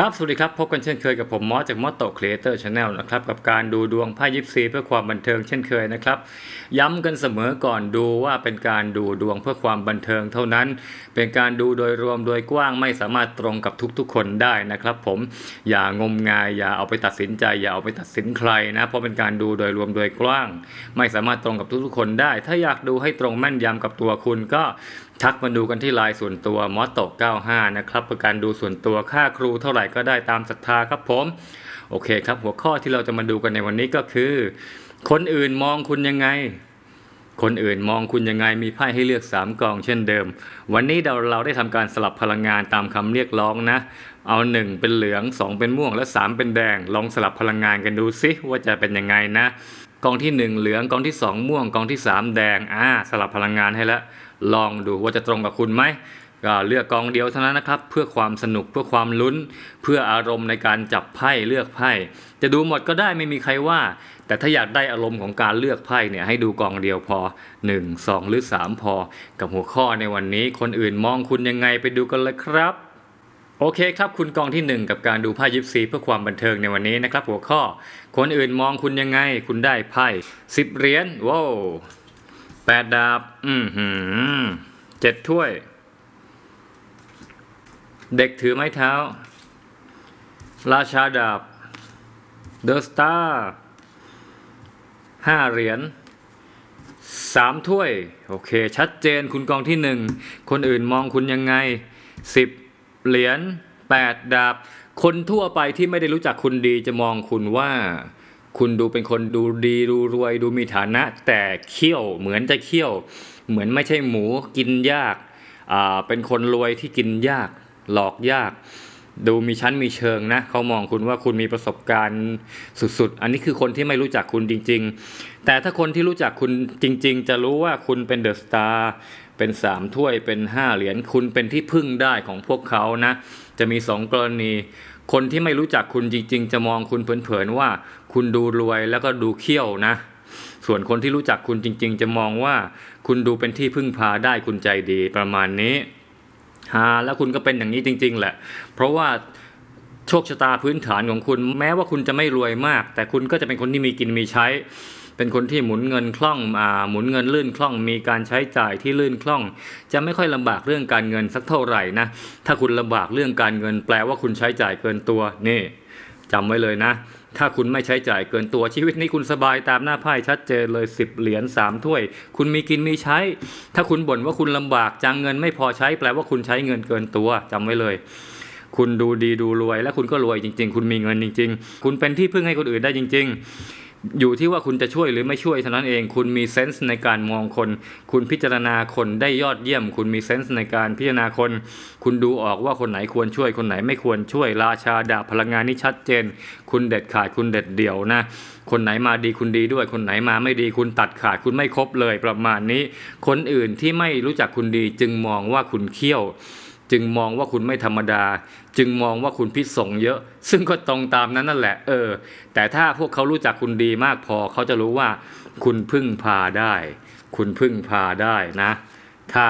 ครับ สวัสดีครับ พบกันเช่นเคยกับผมมอสจากมอสโตครีเอเตอร์ชาแนลนะครับ กับการดูดวงไพ่ยิปซีเพื่อความบันเทิงเช่นเคยนะครับ ย้ำกันเสมอก่อนดูว่าเป็นการดูดวงเพื่อความบันเทิงเท่านั้น เป็นการดูโดยรวมโดยกว้างไม่สามารถตรงกับทุกๆ คนได้นะครับ ผมอย่างมงายอย่าเอาไปตัดสินใจ อย่าเอาไปตัดสินใครนะ เพราะเป็นการดูโดยรวมโดยกว้าง ไม่สามารถตรงกับทุกๆ คนได้ ถ้าอยากดูให้ตรงแม่นยำกับตัวคุณก็ทักมาดูกันที่ไลน์ส่วนตัวมอสโต95นะครับ ประการดูส่วนตัวค่าครูเท่าไหร่ก็ได้ตามศรัทธาครับผม โอเคครับ หัวข้อที่เราจะมาดูกันในวันนี้ก็คือ คนอื่นมองคุณยังไง คนอื่นมองคุณยังไงมีไพ่ให้เลือก 3กองเช่นเดิม วันนี้เราเราได้ทำการสลับพลังงานตามคำเรียกร้องนะ เอา 1 เป็นเหลือง 2 เป็นม่วงและ 3 เป็นแดง ลองสลับพลังงานกันดูสิว่าจะเป็นยังไงนะกองที่ 1 เหลืองกองที่ 2 ม่วงกองที่ 3 แดงอ่าสลับพลังงานให้แล้วลองดูว่าจะตรงกับคุณไหม ก็เลือกกองเดียวเท่านั้นนะครับเพื่อความสนุกเพื่อความลุ้น เพื่ออารมณ์ในการจับไพ่เลือกไพ่ จะดูหมดก็ได้ไม่มีใครว่า แต่ถ้าอยากได้อารมณ์ของการเลือกไพ่เนี่ยให้ดูกองเดียวพอ 1 2 หรือ 3 พอ กับหัวข้อในวันนี้คนอื่นมองคุณยังไงไปดูกันเลยครับ โอเคครับคุณกองที่ 1 กับการดูไพ่ยิปซีเพื่อความบันเทิงในวันนี้นะครับ หัวข้อ คนอื่นมองคุณยังไง คุณได้ไพ่สิบเหรียญว้าวแปดดาบ อืมหืมเจ็ดถ้วย เด็กถือไม้เท้า ราชาดาบ เดอะสตาร์ห้าเหรียญสามถ้วย โอเค ชัดเจนคุณกองที่หนึ่ง คนอื่นมองคุณยังไงสิบเหรียญแปดดาบ คนทั่วไปที่ไม่ได้รู้จักคุณดีจะมองคุณว่า คุณดูเป็นคนดูดีดูรวยดูมีฐานะ แต่เขี้ยวเหมือนจะเขี้ยว เหมือนไม่ใช่หมูกินยากอ่าเป็นคนรวยที่กินยาก หลอกยาก ดูมีชั้นมีเชิงนะเขามองคุณว่าคุณมีประสบการณ์สุดๆ อันนี้คือคนที่ไม่รู้จักคุณจริง ๆ แต่ถ้าคนที่รู้จักคุณจริง ๆ จะรู้ว่าคุณเป็นเดอะสตาร์เป็นสามถ้วยเป็นห้าเหรียญคุณเป็นที่พึ่งได้ของพวกเขานะจะมีสองกรณี คนที่ไม่รู้จักคุณจริง ๆ จะมองคุณเผินๆว่า คุณดูรวยแล้วก็ดูเขี้ยวนะ ส่วนคนที่รู้จักคุณจริง ๆ จะมองว่า คุณดูเป็นที่พึ่งพาได้คุณใจดีประมาณนี้ ฮาแล้วคุณก็เป็นอย่างนี้จริง ๆ แหละ เพราะว่าโชคชะตาพื้นฐานของคุณแม้ว่าคุณจะไม่รวยมาก แต่คุณก็จะเป็นคนที่มีกินมีใช้ เป็นคนที่หมุนเงินคล่องอ่าหมุนเงินลื่นคล่อง มีการใช้จ่ายที่ลื่นคล่อง จะไม่ค่อยลำบากเรื่องการเงินสักเท่าไหร่นะถ้าคุณลำบากเรื่องการเงิน แปลว่าคุณใช้จ่ายเกินตัวนี่จำไว้เลยนะ ถ้าคุณไม่ใช้จ่ายเกินตัวชีวิตนี้คุณสบายตามหน้าไพ่ชัดเจนเลย 10 เหรียญ3ถ้วย คุณมีกินมีใช้ ถ้าคุณบ่นว่าคุณลำบากจังเงินไม่พอใช้แปลว่าคุณใช้เงินเกินตัวจำไว้เลย คุณดูดีดูรวย และคุณก็รวยจริง ๆ คุณมีเงินจริง ๆ คุณเป็นที่พึ่งให้คนอื่นได้จริง ๆ อยู่ที่ว่าคุณจะช่วยหรือไม่ช่วยเท่านั้นเอง คุณมีเซนส์ในการมองคน คุณพิจารณาคนได้ยอดเยี่ยม คุณมีเซนส์ในการพิจารณาคน คุณดูออกว่าคนไหนควรช่วย คนไหนไม่ควรช่วย ราชาดาบพลังงานนี่ชัดเจน คุณเด็ดขาด คุณเด็ดเดี่ยวนะ คนไหนมาดีคุณดีด้วย คนไหนมาไม่ดีคุณตัดขาด คุณไม่ครบเลยประมาณนี้ คนอื่นที่ไม่รู้จักคุณดีจึงมองว่าคุณเขี้ยว จึงมองว่าคุณไม่ธรรมดา จึงมองว่าคุณพิษสงเยอะ ซึ่งก็ตรงตามนั้นนั่นแหละ เออ แต่ถ้าพวกเขารู้จักคุณดีมากพอเขาจะรู้ว่า คุณพึ่งพาได้ คุณพึ่งพาได้นะ ถ้า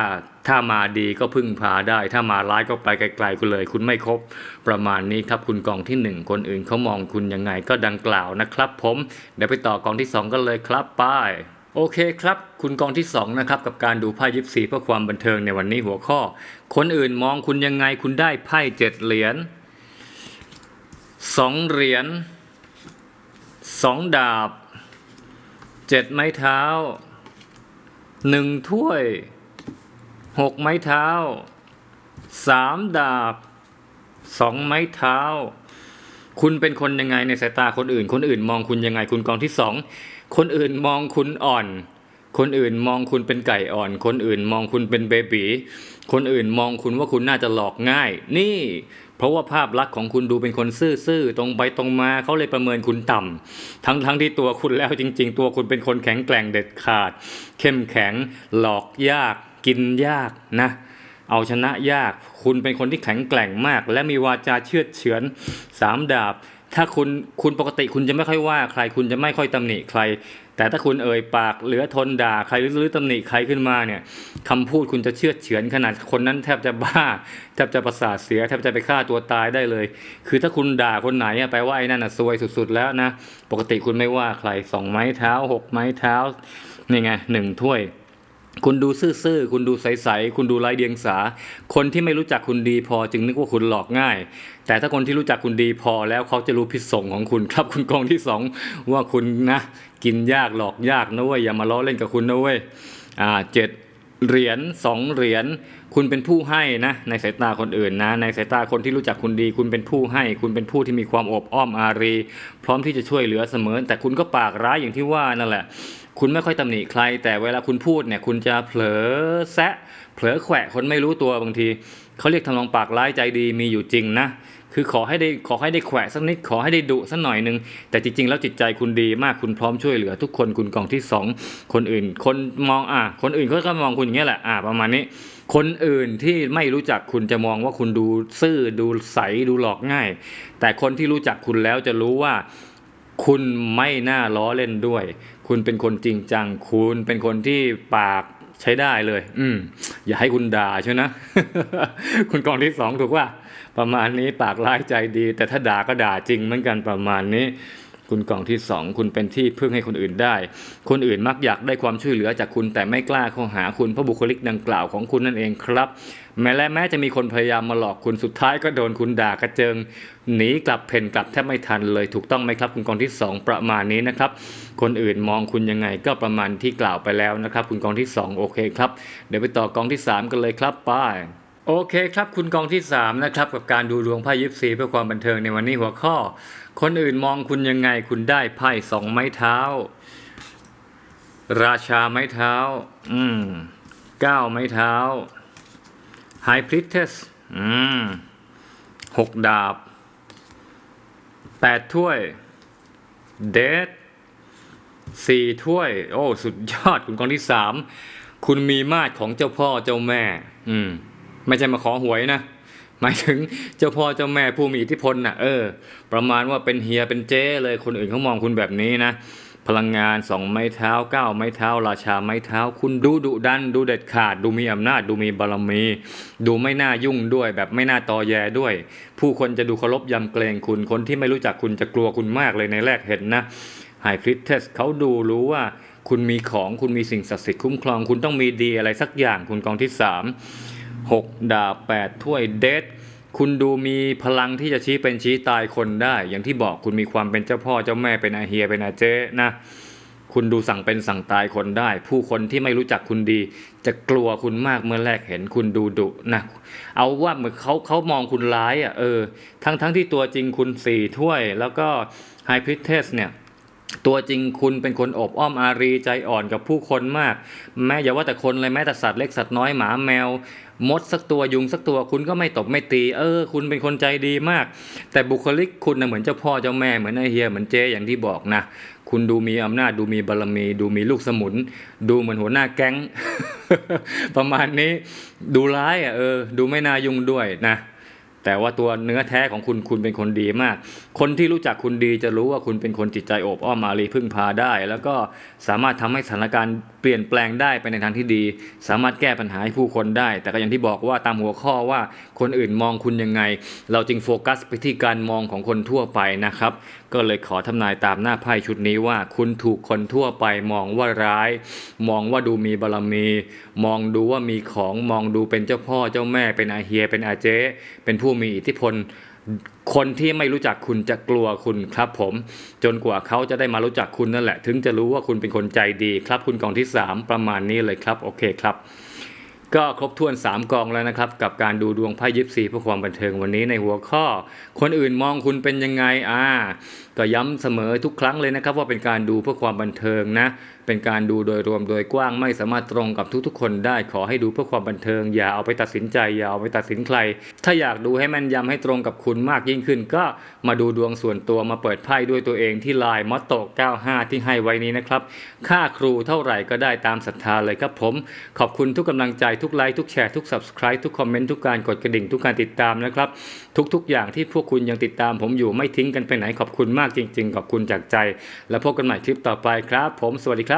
ถ้ามาดีก็พึ่งพาได้ ถ้ามาร้ายก็ไปไกลๆกันเลย คุณไม่ครบ ประมาณนี้ครับคุณกองที่หนึ่งคนอื่นเขามองคุณยังไงก็ดังกล่าวนะครับ ผมเดี๋ยวไปต่อกองที่สองกันเลยครับไป้าย โอเคครับ คุณกองที่2นะครับกับการดูไพ่ยิปซีเพื่อความบันเทิงในวันนี้หัวข้อ คนอื่นมองคุณยังไงคุณได้ไพ่เจ็ดเหรียญสองเหรียญสองดาบเจ็ดไม้เท้าหนึ่งถ้วยหกไม้เท้าสามดาบสองไม้เท้า คุณเป็นคนยังไงในสายตาคนอื่น คนอื่นมองคุณยังไงคุณกองที่สอง คนอื่นมองคุณอ่อน คนอื่นมองคุณเป็นไก่อ่อน คนอื่นมองคุณเป็นเบบีคนอื่นมองคุณว่าคุณน่าจะหลอกง่าย นี่ เพราะว่าภาพลักษณ์ของคุณดูเป็นคนซื่อๆตรงไปตรงมาเขาเลยประเมินคุณต่ำทั้งทั้งที่ตัวคุณแล้วจริง ๆ ตัวคุณเป็นคนแข็งแกร่งเด็ดขาด เข้มแข็ง หลอกยาก กินยากนะเอาชนะยาก คุณเป็นคนที่แข็งแกร่งมาก และมีวาจาเชื่อดเฉือนสามดาบ ถ้าคุณคุณปกติคุณจะไม่ค่อยว่า ใครคุณจะไม่ค่อยตำหนิใคร แต่ถ้าคุณเอ่ยปากเหลือทนด่าใครหรือหรือตำหนิใครขึ้นมาเนี่ยคำพูดคุณจะเชื่อเฉือนขนาดคนนั้นแทบจะบ้าแทบจะประสาทเสียแทบจะไปฆ่าตัวตายได้เลย คือถ้าคุณด่าคนไหนอะแปลว่าไอ้นั่นน่ะซวยสุด ๆ แล้วนะ ปกติคุณไม่ว่าใครสองไม้เท้าหกไม้เท้านี่ไงหนึ่งถ้วย คุณดูซื่อๆ คุณดูใสๆ คุณดูไร้เดียงสา คนที่ไม่รู้จักคุณดีพอจึงนึกว่าคุณหลอกง่าย แต่ถ้าคนที่รู้จักคุณดีพอแล้วเขาจะรู้พิษสงของคุณครับคุณกองที่สองว่าคุณนะกินยากหลอกยากนะเว้ยอย่ามาล้อเล่นกับคุณนะเว้ยอ่าเจ็ดเหรียญสองเหรียญคุณเป็นผู้ให้นะในสายตาคนอื่นนะ ในสายตาคนที่รู้จักคุณดี คุณเป็นผู้ให้ คุณเป็นผู้ที่มีความอบอ้อมอารี พร้อมที่จะช่วยเหลือเสมอ แต่คุณก็ปากร้ายอย่างที่ว่านั่นแหละ คุณไม่ค่อยตำหนิใคร แต่เวลาคุณพูดเนี่ยคุณจะเผลอแซะเผลอแขวะคนไม่รู้ตัวบางทีเขาเรียกทำนองปากร้ายใจดีมีอยู่จริงนะคือขอให้ได้ขอให้ได้แขวะสักนิดขอให้ได้ดุสักหน่อยหนึ่งแต่จริงๆ แล้วจิตใจคุณดีมากคุณพร้อมช่วยเหลือ ทุกคนคุณกองที่สองคนอื่น คนมองอะคนอื่นเขาก็มองคุณอย่างเงี้ยแหละอะประมาณนี้ คนอื่นที่ไม่รู้จักคุณจะมองว่าคุณดูซื่อดูใสดูหลอกง่าย แต่คนที่รู้จักคุณแล้วจะรู้ว่าคุณไม่น่าล้อเล่นด้วย คุณเป็นคนจริงจัง คุณเป็นคนที่ปากใช้ได้เลย อืม อย่าให้คุณด่าใช่นะ คุณกองที่สองถูกว่า ประมาณนี้ปากร้ายใจดี แต่ถ้าด่าก็ด่าจริงเหมือนกันประมาณนี้ คุณกองที่สองคุณเป็นที่พึ่งให้คนอื่นได้ คนอื่นมักอยากได้ความช่วยเหลือจากคุณแต่ไม่กล้าเข้าหาคุณเพราะบุคลิกดังกล่าวของคุณนั่นเองครับ แม้และแม้จะมีคนพยายามมาหลอกคุณสุดท้ายก็โดนคุณด่ากระเจิงหนีกลับเพ่นกลับแทบไม่ทันเลยถูกต้องไหมครับคุณกองที่สองประมาณนี้นะครับคนอื่นมองคุณยังไงก็ประมาณที่กล่าวไปแล้วนะครับ คุณกองที่สองโอเคครับ เดี๋ยวไปต่อกองที่สามกันเลยครับไป้าย โอเคครับคุณกองที่ 3 นะครับ กับการดูดวงไพ่ยิปซีเพื่อความบันเทิงในวันนี้หัวข้อ คนอื่นมองคุณยังไงคุณได้ไพ่สองไม้เท้า ราชาไม้เท้า อืมเก้าไม้เท้าไฮพริตเทสอืมหกดาบแปดถ้วยเดทสี่ถ้วย โอ้ สุดยอดคุณกองที่สามคุณมีมาดของเจ้าพ่อเจ้าแม่ อืม ไม่ใช่มาขอหวยนะหมายถึงเจ้าพ่อเจ้าแม่ผู้มีอิทธิพลน่ะเออ ประมาณว่าเป็นเฮียเป็นเจ้เลยคนอื่นเขามองคุณแบบนี้นะ พลังงานสองไม้เท้าเก้าไม้เท้า ราชาไม้เท้า คุณดูดุดัน ดูเด็ดขาด ดูมีอำนาจ ดูมีบารมี ดูไม่น่ายุ่งด้วย แบบไม่น่าตอแยด้วย ผู้คนจะดูเคารพยำเกรงคุณคนที่ไม่รู้จักคุณจะกลัวคุณมากเลยในแรกเห็นนะไฮพริเทสเขาดูรู้ว่าคุณมีของคุณมีสิ่งศักดิ์สิทธิ์คุ้มครอง คุณต้องมีดีอะไรสักอย่างคุณกองที่สาม หกดาบแปดถ้วยเดทคุณดูมีพลังที่จะชี้เป็นชี้ตายคนได้ อย่างที่บอกคุณมีความเป็นเจ้าพ่อเจ้าแม่เป็นอาเฮียเป็นอาเจ๊นะคุณดูสั่งเป็นสั่งตายคนได้ ผู้คนที่ไม่รู้จักคุณดี จะกลัวคุณมากเมื่อแรกเห็นคุณดูดุนะเอาว่าเหมือนเขาเขามองคุณร้ายอะเออ ทั้งทั้งที่ตัวจริงคุณสี่ถ้วย แล้วก็ไฮพิเทสเนี่ย ตัวจริงคุณเป็นคนอบอ้อมอารีใจอ่อนกับผู้คนมาก แม้อย่าว่าแต่คนเลยแม้แต่สัตว์เล็กสัตว์น้อยหมาแมว มดสักตัวยุงสักตัวคุณก็ไม่ตบไม่ตี เออ คุณเป็นคนใจดีมาก แต่บุคลิกคุณนะเหมือนเจ้าพ่อเจ้าแม่เหมือนไอเฮียเหมือนเจอย่างที่บอกนะคุณดูมีอำนาจดูมีบารมี ดูมีลูกสมุน ดูเหมือนหัวหน้าแก๊ง ประมาณนี้ ดูร้ายอะเออ ดูไม่น่ายุ่งด้วยนะ แต่ว่าตัวเนื้อแท้ของคุณคุณเป็นคนดีมาก คนที่รู้จักคุณดีจะรู้ว่าคุณเป็นคนจิตใจโอบอ้อมมารีพึ่งพาได้ แล้วก็สามารถทำให้สถานการณ์เปลี่ยนแปลงได้ไปในทางที่ดี สามารถแก้ปัญหาให้ผู้คนได้ แต่ก็อย่างที่บอกว่าตามหัวข้อว่าคนอื่นมองคุณยังไง เราจึงโฟกัสไปที่การมองของคนทั่วไปนะครับ ก็เลยขอทำนายตามหน้าไพ่ชุดนี้ว่า คุณถูกคนทั่วไปมองว่าร้าย มองว่าดูมีบารมี มองดูว่ามีของมองดูเป็นเจ้าพ่อเจ้าแม่เป็นอาเฮียเป็นอาเจเป็นผู้มีอิทธิพล คนที่ไม่รู้จักคุณจะกลัวคุณครับผม จนกว่าเขาจะได้มารู้จักคุณนั่นแหละ ถึงจะรู้ว่าคุณเป็นคนใจดีครับ คุณกองที่ 3 ประมาณนี้เลยครับโอเคครับ ก็ครบถ้วน 3 กองแล้วนะครับ กับการดูดวงไพ่ยิปซีเพื่อความบันเทิงวันนี้ในหัวข้อ คนอื่นมองคุณเป็นยังไงอ่าก็ย้ำเสมอทุกครั้งเลยนะครับ ว่าเป็นการดูเพื่อความบันเทิงนะ เป็นการดูโดยรวมโดยกว้างไม่สามารถตรงกับทุกๆ คนได้ขอให้ดูเพื่อความบันเทิง อย่าเอาไปตัดสินใจอย่าเอาไปตัดสินใคร ถ้าอยากดูให้แม่นยำให้ตรงกับคุณมากยิ่งขึ้น ก็มาดูดวงส่วนตัวมาเปิดไพ่ด้วยตัวเองที่ไลน์มอตโต95 ที่ให้ไว้นี้นะครับ ค่าครูเท่าไหร่ก็ได้ตามศรัทธาเลยครับผม ขอบคุณทุกกำลังใจทุกไลค์ทุกแชร์ทุก subscribe ทุกคอมเมนต์ทุกการกดกระดิ่งทุกการติดตามนะครับ ทุกๆ อย่างที่พวกคุณยังติดตาม ผมอยู่ไม่ทิ้งกันไปไหนขอบคุณมากจริง ๆ ขอบคุณจากใจ แล้วพบกันใหม่คลิปต่อไปครับ ผมสวัสดีครับ